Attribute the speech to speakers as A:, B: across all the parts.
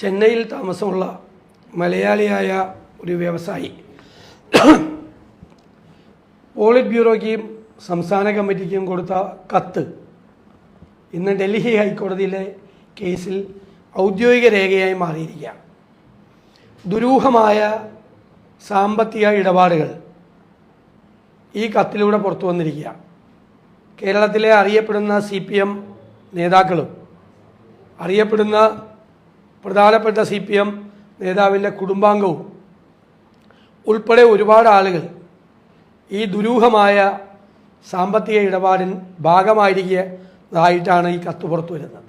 A: ചെന്നൈയിൽ താമസമുള്ള മലയാളിയായ ഒരു വ്യവസായി. പോളിറ്റ് ബ്യൂറോയ്ക്കും സംസ്ഥാന കമ്മിറ്റിക്കും കൊടുത്ത കത്ത്. ഇന്ന് ഡൽഹി ഹൈക്കോടതിയിലെ കേസിൽ ഔദ്യോഗിക രേഖയായി മാറിയിരിക്കുകയാണ്. ദുരൂഹമായ സാമ്പത്തിക ഇടപാടുകൾ ഈ കത്തിലൂടെ പുറത്തു വന്നിരിക്കുക കേരളത്തിലെ അറിയപ്പെടുന്ന സി പി എം നേതാക്കളും അറിയപ്പെടുന്ന പ്രധാനപ്പെട്ട സി പി എം നേതാവിന്റെ കുടുംബാംഗവും ഉൾപ്പെടെ ഒരുപാട് ആളുകൾ ഈ ദുരൂഹമായ സാമ്പത്തിക ഇടപാടിൻ ഭാഗമായിരിക്കുന്നതായിട്ടാണ് ഈ കത്ത് പുറത്തു വരുന്നത്.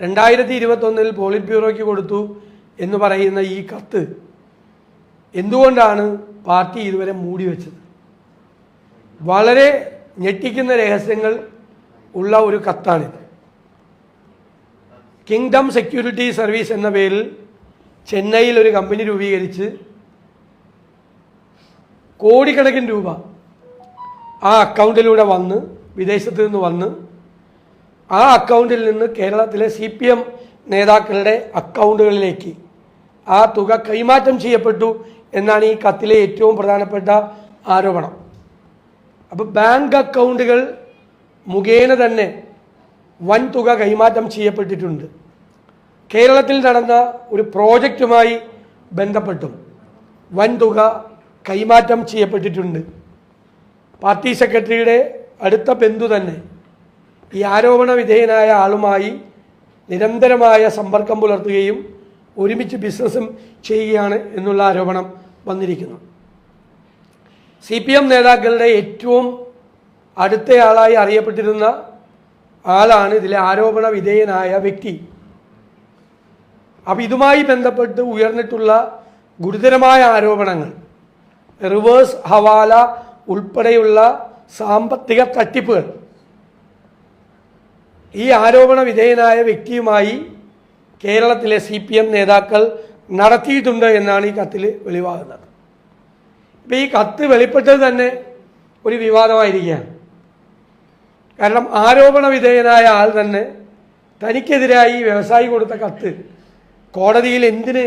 A: രണ്ടായിരത്തി ഇരുപത്തൊന്നിൽ പോളിറ്റ് ബ്യൂറോയ്ക്ക് കൊടുത്തു എന്ന് പറയുന്ന ഈ കത്ത് എന്തുകൊണ്ടാണ് പാർട്ടി ഇതുവരെ മൂടി വെച്ചത്? വളരെ ഞെട്ടിക്കുന്ന രഹസ്യങ്ങൾ ഉള്ള ഒരു കത്താണിത്. കിങ്ഡം സെക്യൂരിറ്റി സർവീസ് എന്ന പേരിൽ ചെന്നൈയിൽ ഒരു കമ്പനി രൂപീകരിച്ച് കോടിക്കണക്കിന് രൂപ ആ അക്കൗണ്ടിലൂടെ വന്ന് വിദേശത്ത് നിന്ന് വന്ന് ആ അക്കൗണ്ടിൽ നിന്ന് കേരളത്തിലെ സി പി എം നേതാക്കളുടെ അക്കൗണ്ടുകളിലേക്ക് ആ തുക കൈമാറ്റം ചെയ്യപ്പെട്ടു എന്നാണ് ഈ കത്തിലെ ഏറ്റവും പ്രധാനപ്പെട്ട ആരോപണം. അപ്പോൾ ബാങ്ക് അക്കൗണ്ടുകൾ മുഖേന തന്നെ വൻ തുക കൈമാറ്റം ചെയ്യപ്പെട്ടിട്ടുണ്ട്. കേരളത്തിൽ നടന്ന ഒരു പ്രോജക്റ്റുമായി ബന്ധപ്പെട്ടും. വൻ തുക കൈമാറ്റം ചെയ്യപ്പെട്ടിട്ടുണ്ട്. പാർട്ടി സെക്രട്ടറിയുടെ അടുത്ത ബന്ധു തന്നെ ഈ ആരോപണ വിധേയനായ ആളുമായി നിരന്തരമായ സമ്പർക്കം പുലർത്തുകയും ഒരുമിച്ച് ബിസിനസ്സും ചെയ്യുകയാണ് എന്നുള്ള ആരോപണം വന്നിരിക്കുന്നു. സി പി എം നേതാക്കളുടെ ഏറ്റവും അടുത്തയാളായി അറിയപ്പെട്ടിരുന്ന ആളാണ് ഇതിലെ ആരോപണ വിധേയനായ വ്യക്തി. അപ്പം ഇതുമായി ബന്ധപ്പെട്ട് ഉയർന്നിട്ടുള്ള ഗുരുതരമായ ആരോപണങ്ങൾ. റിവേഴ്സ് ഹവാല ഉൾപ്പെടെയുള്ള സാമ്പത്തിക തട്ടിപ്പുകൾ. ഈ ആരോപണ വിധേയനായ വ്യക്തിയുമായി കേരളത്തിലെ സി പി എം നേതാക്കൾ നടത്തിയിട്ടുണ്ട് എന്നാണ് ഈ കത്തിൽ വെളിവാകുന്നത്. ഇപ്പം ഈ കത്ത് വെളിപ്പെട്ടത് തന്നെ ഒരു വിവാദമായിരിക്കുകയാണ്. കാരണം ആരോപണ വിധേയനായ ആൾ തന്നെ തനിക്കെതിരായി വ്യവസായി കൊടുത്ത കത്ത് കോടതിയിൽ എന്തിന്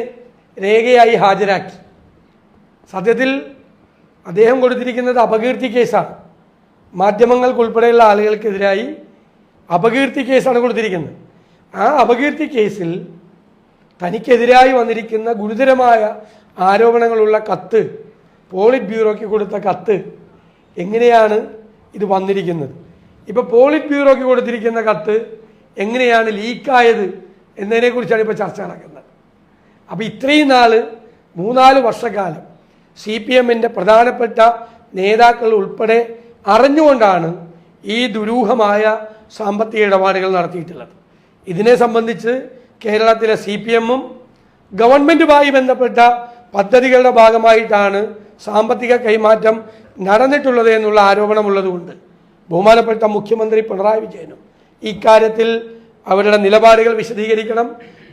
A: രേഖയായി ഹാജരാക്കി? സത്യത്തിൽ അദ്ദേഹം കൊടുത്തിരിക്കുന്നത് അപകീർത്തി കേസാണ്. മാധ്യമങ്ങൾക്കുൾപ്പെടെയുള്ള ആളുകൾക്കെതിരായി അപകീർത്തി കേസാണ് കൊടുത്തിരിക്കുന്നത്. ആ അപകീർത്തി കേസിൽ തനിക്കെതിരായി വന്നിരിക്കുന്ന ഗുരുതരമായ ആരോപണങ്ങളുള്ള കത്ത് പോളിറ്റ് ബ്യൂറോയ്ക്ക് കൊടുത്ത കത്ത് എങ്ങനെയാണ് ഇത് വന്നിരിക്കുന്നത്? ഇപ്പോൾ പോളിറ്റ് ബ്യൂറോയ്ക്ക് കൊടുത്തിരിക്കുന്ന കത്ത് എങ്ങനെയാണ് ലീക്കായത് എന്നതിനെക്കുറിച്ചാണ് ഇപ്പോൾ ചർച്ച നടക്കുന്നത്. അപ്പോൾ ഇത്രയും നാൾ മൂന്നാൽ വർഷക്കാലം സി പി എമ്മിന്റെ പ്രധാനപ്പെട്ട നേതാക്കൾ ഉൾപ്പെടെ അറിഞ്ഞുകൊണ്ടാണ് ഈ ദുരൂഹമായ സാമ്പത്തിക ഇടപാടുകൾ നടത്തിയിട്ടുള്ളത്. ഇതിനെ സംബന്ധിച്ച് കേരളത്തിലെ സി പി എമ്മും ഗവൺമെന്റുമായി ബന്ധപ്പെട്ട പദ്ധതികളുടെ ഭാഗമായിട്ടാണ് സാമ്പത്തിക കൈമാറ്റം നടന്നിട്ടുള്ളത് എന്നുള്ള ആരോപണമുള്ളതുകൊണ്ട് ബഹുമാനപ്പെട്ട മുഖ്യമന്ത്രി പിണറായി വിജയനും ഇക്കാര്യത്തിൽ അവരുടെ നിലപാടുകൾ വിശദീകരിക്കണം.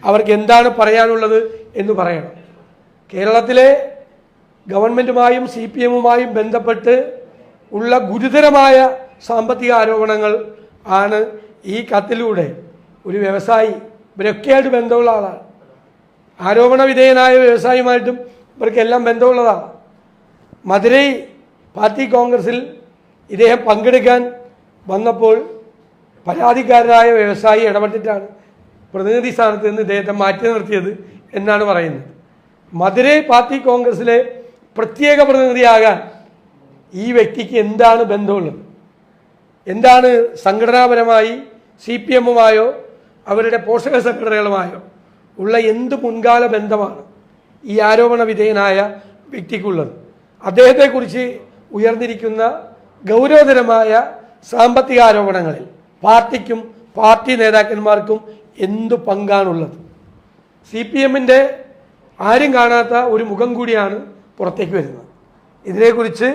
A: അവർക്ക് എന്താണ് പറയാനുള്ളത് എന്ന് പറയണം. കേരളത്തിലെ ഗവൺമെന്റുമായും സി പി എമ്മുമായും ബന്ധപ്പെട്ട് ഉള്ള ഗുരുതരമായ സാമ്പത്തിക ആരോപണങ്ങൾ ആണ് ഈ കത്തിലൂടെ ഒരു വ്യവസായി ഇവരൊക്കെയായിട്ട് ബന്ധമുള്ള ആളാണ്. ആരോപണ വിധേയനായ വ്യവസായിയുമായിട്ടും ഇവർക്കെല്ലാം ബന്ധമുള്ളതാണ്. മധുരൈ പാർട്ടി കോൺഗ്രസിൽ ഇദ്ദേഹം പങ്കെടുക്കാൻ വന്നപ്പോൾ പരാതിക്കാരനായ വ്യവസായി ഇടപെട്ടിട്ടാണ് പ്രതിനിധി സ്ഥാനത്ത് നിന്ന് ഇദ്ദേഹത്തെ മാറ്റി നിർത്തിയത് എന്നാണ് പറയുന്നത്. മധുരൈ പാർട്ടി കോൺഗ്രസിലെ പ്രത്യേക പ്രതിനിധിയാകാൻ ഈ വ്യക്തിക്ക് എന്താണ് ബന്ധമുള്ളത്? എന്താണ് സംഘടനാപരമായി സി പി എമ്മുമായോ അവരുടെ പോഷക സെക്രട്ടറികളുമായോ ഉള്ള എന്ത് മുൻകാല ബന്ധമാണ് ഈ ആരോപണ വിധേയനായ വ്യക്തിക്കുള്ളത്? അദ്ദേഹത്തെക്കുറിച്ച് ഉയർന്നിരിക്കുന്ന ഗൗരവതരമായ സാമ്പത്തിക ആരോപണങ്ങളിൽ പാർട്ടിക്കും പാർട്ടി നേതാക്കന്മാർക്കും എന്തു പങ്കാണുള്ളത്? സി പി എമ്മിന്റെ ആരും കാണാത്ത ഒരു മുഖം കൂടിയാണ് പുറത്തേക്ക് വരുന്നത്. ഇതിനെക്കുറിച്ച്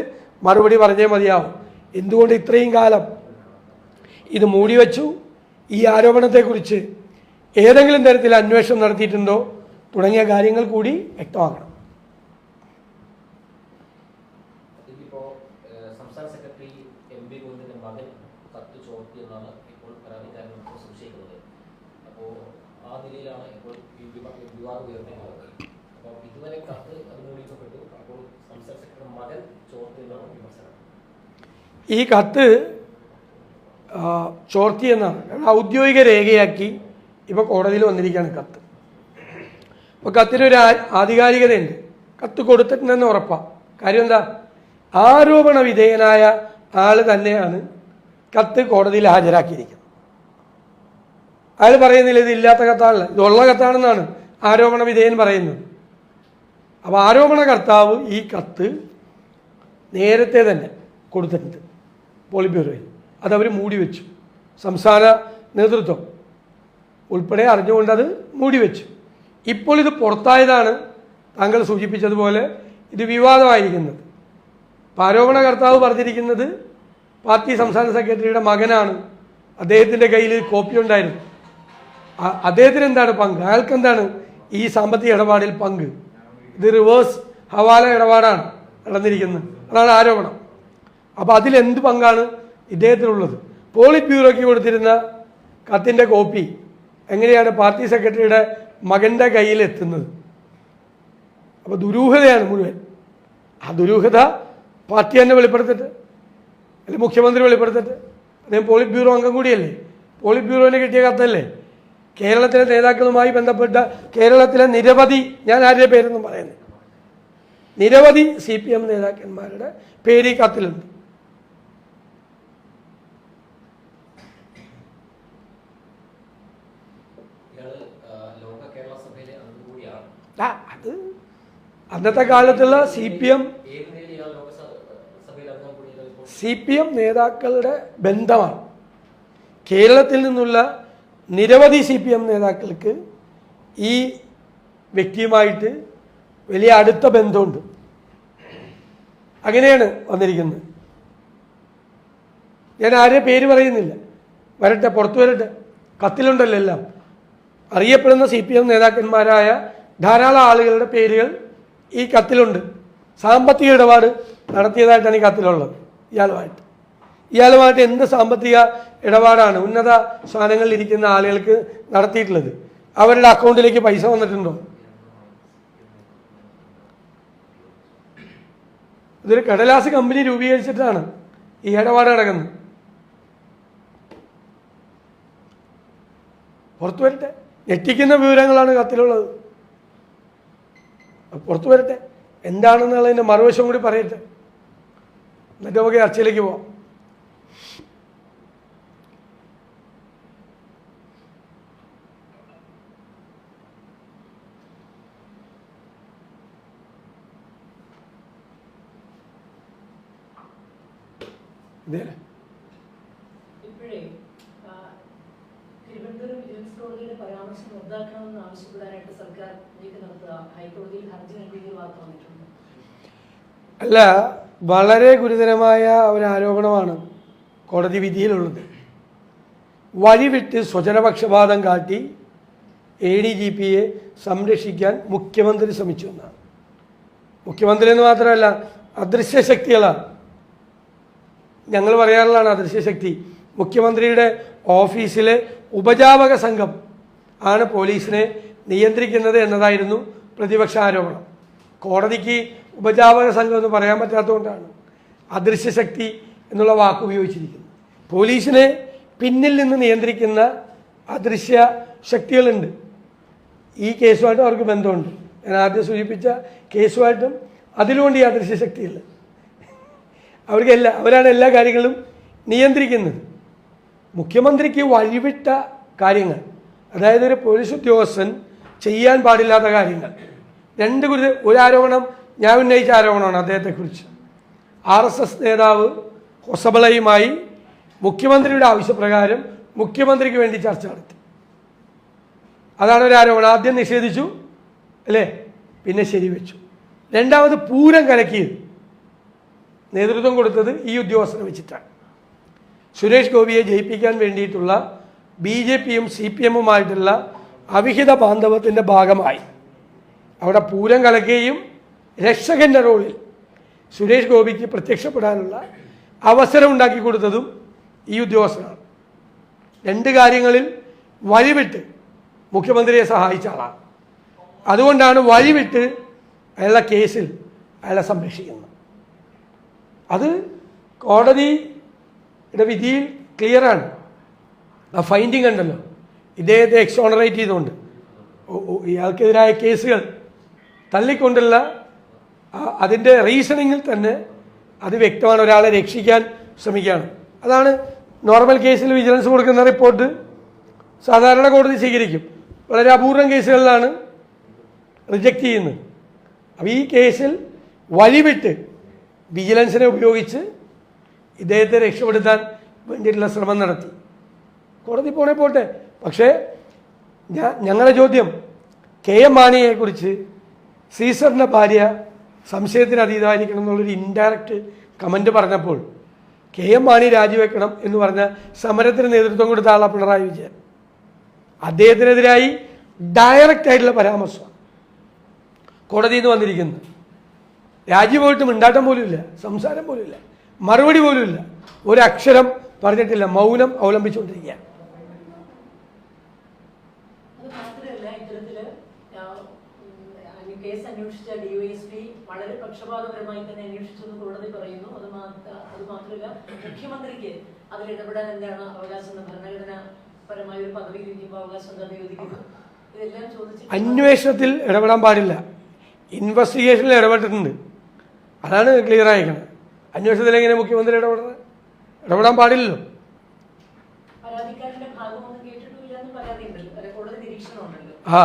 A: മറുപടി പറഞ്ഞേ മതിയാവും. എന്തുകൊണ്ട് ഇത്രയും കാലം ഇത് മൂടി മൂടിവെച്ചു ഈ ആരോപണത്തെക്കുറിച്ച് ഏതെങ്കിലും തരത്തിൽ അന്വേഷണം നടത്തിയിട്ടുണ്ടോ? തുടങ്ങിയ കാര്യങ്ങൾ കൂടി വ്യക്തമാക്കണം
B: ഇതിപ്പോ ഏഹ്, സംസ്ഥാന സെക്രട്ടറി എം പി ഗോവിന്ദന്റെ മകൻ കത്ത് ചോർത്തി എന്നാണ് ഇപ്പോൾ പരാതിക്കാരൻ ഇപ്പോൾ സംശയിക്കുന്നത് അപ്പോ ആ നിലയിലാണ് ഇപ്പോൾ ഈ വിമ- വിവാദം ഉയർന്നിട്ടുള്ളത് അപ്പം ഇതുവരെ കത്ത് അത് മൂടിക്കപ്പെട്ടു അപ്പോൾ സംസ്ഥാന സെക്രട്ടറി മകൻ ചോർത്തിയെന്നാണ് വിമർശനം
A: ഈ കത്ത് ചോർത്തിയെന്നാണ് കാരണം ഔദ്യോഗിക രേഖയാക്കി ഇപ്പോൾ കോടതിയിൽ വന്നിരിക്കുകയാണ് കത്ത്. അപ്പോൾ കത്തിനൊരു ആധികാരികതയുണ്ട്. കത്ത് കൊടുത്തിട്ടുണ്ടെന്ന് ഉറപ്പാണ് കാര്യം എന്താ? ആരോപണ വിധേയനായ ആൾ തന്നെയാണ് കത്ത് കോടതിയിൽ ഹാജരാക്കിയിരിക്കുന്നത്. അയാൾ പറയുന്നില്ല ഇത് ഇല്ലാത്ത കത്താണല്ല. ഇതുള്ള കത്താണെന്നാണ് ആരോപണ വിധേയൻ പറയുന്നത്. അപ്പോൾ ആരോപണ കർത്താവ് ഈ കത്ത് നേരത്തെ തന്നെ കൊടുത്തിട്ടുണ്ട്. പോളിറ്റ് ബ്യൂറോയിൽ അതവർ മൂടി വെച്ചു. സംസ്ഥാന നേതൃത്വം ഉൾപ്പെടെ അറിഞ്ഞുകൊണ്ട് അത് മൂടി വെച്ചു. ഇപ്പോൾ ഇത് പുറത്തായതാണ് താങ്കൾ സൂചിപ്പിച്ചതുപോലെ ഇത് വിവാദമായിരിക്കുന്നത്. ആരോപണകർത്താവ് പറഞ്ഞിരിക്കുന്നത് പാർട്ടി സംസ്ഥാന സെക്രട്ടറിയുടെ മകനാണ്. അദ്ദേഹത്തിന്റെ കയ്യിൽ കോപ്പി ഉണ്ടായിരുന്നു. അദ്ദേഹത്തിന് എന്താണ് പങ്ക്? അയാൾക്ക് എന്താണ് ഈ സാമ്പത്തിക ഇടപാടിൽ പങ്ക്? ഇത് റിവേഴ്സ് ഹവാല ഇടപാടാണ് നടന്നിരിക്കുന്നത്. അതാണ് ആരോപണം. അപ്പോൾ അതിലെന്ത് പങ്കാണ് ഇദ്ദേഹത്തിനുള്ളത്? പോളിറ്റ് ബ്യൂറോയ്ക്ക് കൊടുത്തിരുന്ന കത്തിന്റെ കോപ്പി എങ്ങനെയാണ് പാർട്ടി സെക്രട്ടറിയുടെ കയ്യിൽ എത്തുന്നത് അപ്പോൾ ദുരൂഹതയാണ് മുഴുവൻ. ആ ദുരൂഹത പാർട്ടി തന്നെ വെളിപ്പെടുത്തട്ടെ. അല്ലെ മുഖ്യമന്ത്രി വെളിപ്പെടുത്തട്ടെ. അദ്ദേഹം പോളിറ്റ് ബ്യൂറോ അംഗം കൂടിയല്ലേ? പോളിറ്റ് ബ്യൂറോന് കിട്ടിയ കത്തല്ലേ? കേരളത്തിലെ നേതാക്കളുമായി ബന്ധപ്പെട്ട കേരളത്തിലെ നിരവധി ഞാൻ ആരുടെ പേരൊന്നും പറയുന്നില്ല. നിരവധി സി പി എം നേതാക്കന്മാരുടെ പേര് ഈ കത്തിലുണ്ട്
B: ഇയാൾ ആ, ലോക കേരള സഭയിലെ അംഗം കൂടിയാണ്
A: ആ, അത് അന്നത്തെ കാലത്തുള്ള C P M C P M നേതാക്കളുടെ ബന്ധമാണ്. കേരളത്തിൽ നിന്നുള്ള നിരവധി സി പി എം നേതാക്കൾക്ക് ഈ വ്യക്തിയുമായിട്ട് വലിയ അടുത്ത ബന്ധമുണ്ട്. അങ്ങനെയാണ് വന്നിരിക്കുന്നത്. ഞാൻ ആരെയും പേര് പറയുന്നില്ല. വരട്ടെ പുറത്തു വരട്ടെ. കത്തിലുണ്ടല്ലോ എല്ലാം. അറിയപ്പെടുന്ന സി പി എം നേതാക്കന്മാരായ ധാരാളം ആളുകളുടെ പേരുകൾ ഈ കത്തിലുണ്ട്. സാമ്പത്തിക ഇടപാട് നടത്തിയതായിട്ടാണ് ഈ കത്തിലുള്ളത്. ഇയാളുമായിട്ട്. ഇയാളുമായിട്ട് എന്ത് സാമ്പത്തിക ഇടപാടാണ് ഉന്നത സ്ഥാനങ്ങളിൽ ഇരിക്കുന്ന ആളുകൾക്ക് നടത്തിയിട്ടുള്ളത്? അവരുടെ അക്കൗണ്ടിലേക്ക് പൈസ വന്നിട്ടുണ്ടോ? ഇതൊരു കടലാസ് കമ്പനി രൂപീകരിച്ചിട്ടാണ് ഈ ഇടപാട് നടക്കുന്നത്. പുറത്തു വരട്ടെ. ഞെട്ടിക്കുന്ന വിവരങ്ങളാണ് കത്തിലുള്ളത്. പുറത്തു വരട്ടെ. എന്താണെന്നുള്ളതിന്റെ മറുവശം കൂടി പറയട്ടെ. എന്നിട്ട് നമുക്ക് ചർച്ചയിലേക്ക് പോവാം. ഇതേ
C: ഇപ്പോഴേ ആ, തിരുവനന്തപുരം വിജിലൻസ് കോടതിയുടെ പരാമർശം റദ്ദാക്കണമെന്ന് ആവശ്യപ്പെടാനായിട്ട് സർക്കാർ നീക്കം നടത്തുക. ഹൈക്കോടതിയിൽ ഹർജി നൽകിയ വാർത്ത വന്നിട്ടുണ്ട്.
A: അല്ല വളരെ ഗുരുതരമായ ഒരു ആരോപണമാണ് കോടതി വിധിയിലുള്ളത്. വഴിവിട്ട് സ്വജനപക്ഷപാതം കാട്ടി എ ഡി ജി പിയെ സംരക്ഷിക്കാൻ മുഖ്യമന്ത്രി ശ്രമിച്ചു എന്നാണ്. മുഖ്യമന്ത്രി എന്ന് മാത്രമല്ല അദൃശ്യ ശക്തികളാണ് ഞങ്ങൾ പറയാറുള്ളതാണ് അദൃശ്യ ശക്തി മുഖ്യമന്ത്രിയുടെ ഓഫീസിലെ ഉപജാപക സംഘം ആണ് പോലീസിനെ നിയന്ത്രിക്കുന്നത് എന്നതായിരുന്നു പ്രതിപക്ഷ ആരോപണം. കോടതിക്ക് ഉപജാപക സംഘം എന്ന് പറയാൻ പറ്റാത്തതുകൊണ്ടാണ് അദൃശ്യശക്തി എന്നുള്ള വാക്ക് ഉപയോഗിച്ചിരിക്കുന്നത്. പോലീസിനെ പിന്നിൽ നിന്ന് നിയന്ത്രിക്കുന്ന അദൃശ്യ ശക്തികളുണ്ട്. ഈ കേസുമായിട്ടും അവർക്ക് ബന്ധമുണ്ട്. ഞാൻ ആദ്യം സൂചിപ്പിച്ച കേസുമായിട്ടും അതിലുമുണ്ട് ഈ അദൃശ്യ ശക്തികൾ എല്ലാ അവരാണ് എല്ലാ കാര്യങ്ങളും നിയന്ത്രിക്കുന്നത്. മുഖ്യമന്ത്രിക്ക് വഴിവിട്ട കാര്യങ്ങൾ. അതായത് ഒരു പോലീസ് ഉദ്യോഗസ്ഥൻ ചെയ്യാൻ പാടില്ലാത്ത കാര്യങ്ങൾ. രണ്ട് ഗുരു ഒരു ആരോപണം ഞാൻ ഉന്നയിച്ച ആരോപണമാണ് അദ്ദേഹത്തെക്കുറിച്ച്. ആർ എസ് എസ് നേതാവ് ഹൊസബളയുമായി മുഖ്യമന്ത്രിയുടെ ആവശ്യപ്രകാരം മുഖ്യമന്ത്രിക്ക് വേണ്ടി ചർച്ച നടത്തി. അതാണ് ഒരു ആരോപണം. ആദ്യം നിഷേധിച്ചു അല്ലേ? പിന്നെ ശരിവെച്ചു. രണ്ടാമത് പൂരം കലക്കിയത് നേതൃത്വം കൊടുത്തത് ഈ ഉദ്യോഗസ്ഥനെ വെച്ചിട്ടാണ്. സുരേഷ് ഗോപിയെ ജയിപ്പിക്കാൻ വേണ്ടിയിട്ടുള്ള ബി ജെ പിയും സി പി എമ്മുമായിട്ടുള്ള അവിഹിത ബാന്ധവത്തിന്റെ ഭാഗമായി. അവിടെ പൂരം കലക്കുകയും രക്ഷകന്റെ റോളിൽ സുരേഷ് ഗോപിക്ക് പ്രത്യക്ഷപ്പെടാനുള്ള അവസരം ഉണ്ടാക്കി കൊടുത്തതും ഈ ഉദ്യോഗസ്ഥനാണ്. രണ്ട് കാര്യങ്ങളിൽ വഴിവിട്ട് മുഖ്യമന്ത്രിയെ സഹായിച്ച ആളാണ്. അതുകൊണ്ടാണ് വഴിവിട്ട് അയാളുടെ കേസിൽ അയാളെ സംരക്ഷിക്കുന്നത്. അത് കോടതിയുടെ വിധിയിൽ ക്ലിയറാണ് ആ ഫൈൻഡിങ് ഉണ്ടല്ലോ. ഇദ്ദേഹത്തെ എക്സോണറേറ്റ് ചെയ്തുകൊണ്ട്. ഇയാൾക്കെതിരായ കേസുകൾ തള്ളിക്കൊണ്ടുള്ള അതിന്റെ റീസണിങ്ങിൽ തന്നെ അത് വ്യക്തമാണ്. ഒരാളെ രക്ഷിക്കാൻ ശ്രമിക്കുകയാണ്. അതാണ് നോർമൽ കേസിൽ വിജിലൻസ് കൊടുക്കുന്ന റിപ്പോർട്ട് സാധാരണ കോടതി സ്വീകരിക്കും. വളരെ അപൂർവം കേസുകളിലാണ് റിജക്റ്റ് ചെയ്യുന്നത്. അപ്പോൾ ഈ കേസിൽ വഴിവിട്ട് വിജിലൻസിനെ ഉപയോഗിച്ച് ഇദ്ദേഹത്തെ രക്ഷപ്പെടുത്താൻ വേണ്ടിയിട്ടുള്ള ശ്രമം നടത്തി. കോടതി പോണേ പോട്ടെ. പക്ഷേ ഞങ്ങളുടെ ചോദ്യം കെ എം മാണിയെക്കുറിച്ച് സീസറിന്റെ ഭാര്യ സംശയത്തിന് അതീതമായിരിക്കണം എന്നുള്ളൊരു ഇൻഡയറക്റ്റ് കമന്റ് പറഞ്ഞപ്പോൾ കെ എം മാണി രാജിവെക്കണം എന്ന് പറഞ്ഞ സമരത്തിന് നേതൃത്വം കൊടുത്ത ആളാണ് പിണറായി വിജയൻ. അദ്ദേഹത്തിനെതിരായി ഡയറക്റ്റ് ആയിട്ടുള്ള പരാമർശം കോടതിയിൽ നിന്ന് വന്നിരിക്കുന്നത്. രാജി പോയിട്ട് മിണ്ടാട്ടം പോലും ഇല്ല സംസാരം പോലും ഇല്ല മറുപടി പോലും ഇല്ല. ഒരക്ഷരം പറഞ്ഞിട്ടില്ല. മൗനം അവലംബിച്ചുകൊണ്ടിരിക്കുകയാണ്.
C: ഉം, കേസ് അന്വേഷിച്ച ഡിവൈഎസ്പി വളരെ പക്ഷപാതപരമായി തന്നെ കോടതി പറയുന്നു. അത് അത് മാത്രമല്ല മുഖ്യമന്ത്രിക്ക് അതിൽ ഇടപെടാൻ എന്താണ് അവകാശം എന്ന് ഭരണഘടന പരമായ ഒരു പദവി ഇരിക്കുമ്പോൾ അവകാശം എന്താ ചോദിക്കുന്നു. ഇതെല്ലാം
A: അന്വേഷണത്തിൽ ഇടപെടാൻ പാടില്ല. ഇൻവെസ്റ്റിഗേഷനിൽ ഇടപെട്ടിട്ടുണ്ട്. അതാണ് ക്ലിയർ ആയിരിക്കണം അന്വേഷണത്തിൽ എങ്ങനെ മുഖ്യമന്ത്രി ഇടപെടുന്നത് ഇടപെടാൻ പാടില്ലല്ലോ. ആ.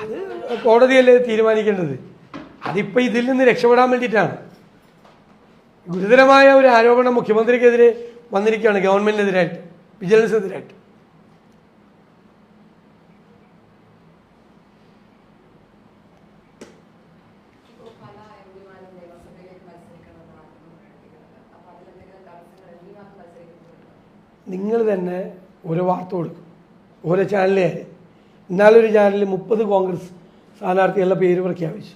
C: അത്
A: കോടതിയല്ലേ തീരുമാനിക്കേണ്ടത്? അതിപ്പോൾ ഇതിൽ നിന്ന് രക്ഷപ്പെടാൻ വേണ്ടിയിട്ടാണ്. ഗുരുതരമായ ഒരു ആരോപണം മുഖ്യമന്ത്രിക്കെതിരെ വന്നിരിക്കുകയാണ് ഗവൺമെന്റിനെതിരായിട്ട് വിജിലൻസിനെതിരായിട്ട്. നിങ്ങൾ തന്നെ ഓരോ വാർത്ത കൊടുക്കും. ഓരോ ചാനലിലെ ഇന്നാലൊരു ചാനലിൽ മുപ്പത് കോൺഗ്രസ് സ്ഥാനാർത്ഥികളുടെ പേര് പ്രഖ്യാപിച്ചു.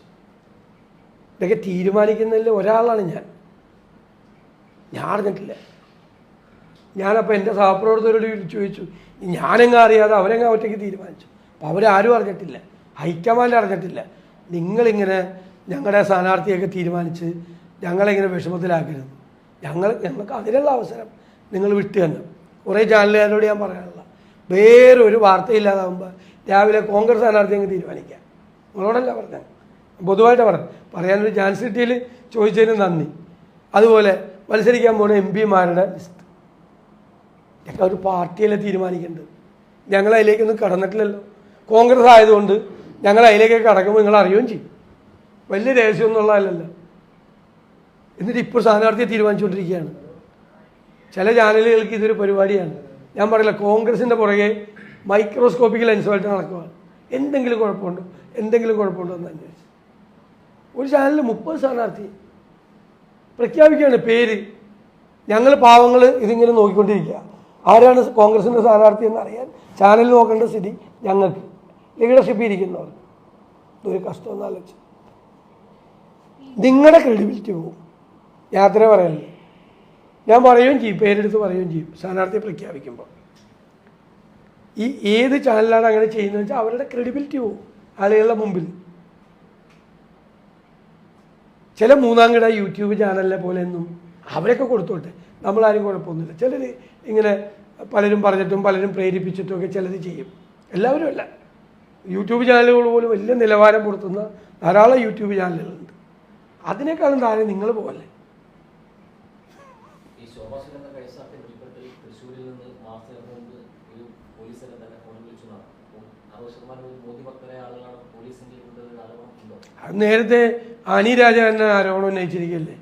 A: ഇതൊക്കെ തീരുമാനിക്കുന്നതിൽ ഒരാളാണ് ഞാൻ. ഞാൻ അറിഞ്ഞിട്ടില്ല. ഞാനപ്പോൾ എന്റെ സഹപ്രവർത്തകരോട് ചോദിച്ചു ഞാനെങ്ങാ അറിയാതെ അവരെങ്ങാ ഒറ്റയ്ക്ക് തീരുമാനിച്ചു? അപ്പോൾ അവരാരും അറിഞ്ഞിട്ടില്ല. ഹൈക്കമാൻഡ് അറിഞ്ഞിട്ടില്ല. നിങ്ങളിങ്ങനെ ഞങ്ങളുടെ സ്ഥാനാർത്ഥിയൊക്കെ തീരുമാനിച്ച് ഞങ്ങളെങ്ങനെ വിഷമത്തിലാക്കരുത്. ഞങ്ങൾ ഞങ്ങൾക്ക് അതിനുള്ള അവസരം നിങ്ങൾ വിട്ടു തന്നെ. കുറേ ചാനലുകാരോട് ഞാൻ പറയാനുള്ള വേറൊരു വാർത്തയില്ലാതാകുമ്പോൾ രാവിലെ കോൺഗ്രസ് സ്ഥാനാർത്ഥി അങ്ങ് തീരുമാനിക്കാം. നിങ്ങളോടല്ല പറഞ്ഞത്. പൊതുവായിട്ട് പറഞ്ഞു പറയാനൊരു ചാൻസ് കിട്ടിയിൽ ചോദിച്ചതിന് നന്ദി. അതുപോലെ മത്സരിക്കാൻ പോണ എം പിമാരുടെ ലിസ്റ്റ് ഞങ്ങൾ ഒരു പാർട്ടിയല്ലേ തീരുമാനിക്കേണ്ടത്? ഞങ്ങൾ അതിലേക്കൊന്നും കടന്നിട്ടില്ലല്ലോ. കോൺഗ്രസ് ആയതുകൊണ്ട് ഞങ്ങൾ അതിലേക്കൊക്കെ കടക്കുമ്പോൾ നിങ്ങൾ അറിയുകയും ചെയ്യും. വലിയ രഹസ്യമൊന്നും ഉള്ളതല്ലല്ലോ. എന്നിട്ട് ഇപ്പോൾ സ്ഥാനാർത്ഥിയെ തീരുമാനിച്ചുകൊണ്ടിരിക്കുകയാണ്. ചില ചാനലുകൾക്ക് ഇതൊരു പരിപാടിയാണ്. ഞാൻ പറയില്ല കോൺഗ്രസിന്റെ പുറകെ മൈക്രോസ്കോപ്പിക് ലെൻസുമായിട്ട് നടക്കുവാണ്. എന്തെങ്കിലും കുഴപ്പമുണ്ടോ? എന്തെങ്കിലും കുഴപ്പമുണ്ടോ എന്ന് അന്വേഷിച്ചു. ഒരു ചാനലിൽ മുപ്പത് സ്ഥാനാർത്ഥി. പ്രഖ്യാപിക്കുകയാണ് പേര്. ഞങ്ങൾ പാവങ്ങൾ ഇതിങ്ങനെ നോക്കിക്കൊണ്ടിരിക്കുക. ആരാണ് കോൺഗ്രസിന്റെ സ്ഥാനാർത്ഥി എന്ന് അറിയാൻ ചാനൽ നോക്കേണ്ട സ്ഥിതി ഞങ്ങൾക്ക്. ലീഡർഷിപ്പ് ഇരിക്കുന്നവർ. ഇതൊരു കഷ്ടം എന്നാലോചിച്ച് നിങ്ങളുടെ ക്രെഡിബിലിറ്റി പോകും യാത്ര പറയല്ലേ? ഞാൻ പറയുകയും ചെയ്യും പേരെടുത്ത് പറയുകയും ചെയ്യും സ്ഥാനാർത്ഥിയെ പ്രഖ്യാപിക്കുമ്പോൾ. ഈ ഏത് ചാനലാണ് അങ്ങനെ ചെയ്യുന്നത് വെച്ചാൽ അവരുടെ ക്രെഡിബിലിറ്റി പോവും ആളുകളുടെ മുമ്പിൽ. ചില മൂന്നാംകിട യൂട്യൂബ് ചാനലിനെ പോലെയൊന്നും അവരൊക്കെ കൊടുത്തോട്ടെ നമ്മളാരും കുഴപ്പമൊന്നുമില്ല. ചിലർ ഇങ്ങനെ പലരും പറഞ്ഞിട്ടും പലരും പ്രേരിപ്പിച്ചിട്ടും ഒക്കെ ചിലത് ചെയ്യും. എല്ലാവരും അല്ല. യൂട്യൂബ് ചാനലുകൾ പോലും വലിയ നിലവാരം പുറത്തുന്ന ധാരാളം യൂട്യൂബ് ചാനലുകളുണ്ട് അതിനേക്കാളും താഴെ നിങ്ങൾ പോലെ
B: മുമ്പ് ഒരു പോലീസിനെ തന്നെ ഫോൺ വിളിച്ചു അറുപത് ശതമാനം ആളുകളാണ് പോലീസിന്റെ ആരോപണം
A: അത് നേരത്തെ അനി രാജ തന്നെ ആരോപണം ഉന്നയിച്ചിരിക്കുകയല്ലേ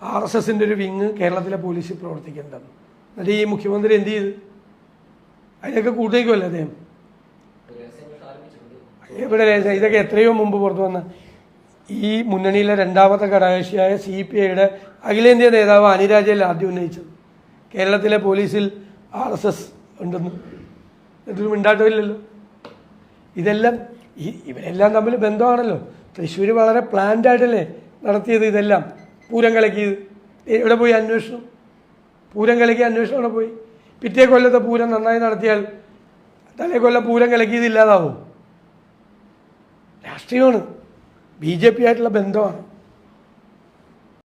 A: ആർ എസ് എസിന്റെ ഒരു വിങ് കേരളത്തിലെ പോലീസിൽ പ്രവർത്തിക്കുന്നുണ്ടെന്ന് എന്നിട്ട് ഈ മുഖ്യമന്ത്രി എന്ത് ചെയ്ത്? അതിനൊക്കെ കൂട്ടേക്കുമല്ലേ അദ്ദേഹം? ഇവിടെ രഹസ്യം? ഇതൊക്കെ എത്രയോ മുമ്പ് പുറത്തു വന്ന ഈ മുന്നണിയിലെ രണ്ടാമത്തെ ഘടകകക്ഷിയായ സി പി ഐയുടെ അഖിലേന്ത്യാ നേതാവ് അനിരാജയിൽ ആദ്യം ഉന്നയിച്ചത്. കേരളത്തിലെ പോലീസിൽ ആർ എസ് എസ് ഉണ്ടെന്ന്. എന്നിട്ടൊരു മിണ്ടാട്ടമില്ലല്ലോ. ഇതെല്ലാം ഈ ഇവരെല്ലാം തമ്മിൽ ബന്ധമാണല്ലോ. തൃശ്ശൂർ വളരെ പ്ലാൻഡായിട്ടല്ലേ നടത്തിയത് ഇതെല്ലാം. പൂരം കലക്കിയത് എവിടെ പോയി അന്വേഷണം? പൂരം കലക്കിയ അന്വേഷണം അവിടെ പോയി? പിറ്റേ കൊല്ലത്തെ പൂരം നന്നായി നടത്തിയാൽ തലേ കൊല്ലം പൂരം കലക്കിയത് ഇല്ലാതാവും. രാഷ്ട്രീയമാണ്. ബി ജെ പി ആയിട്ടുള്ള ബന്ധമാണ്.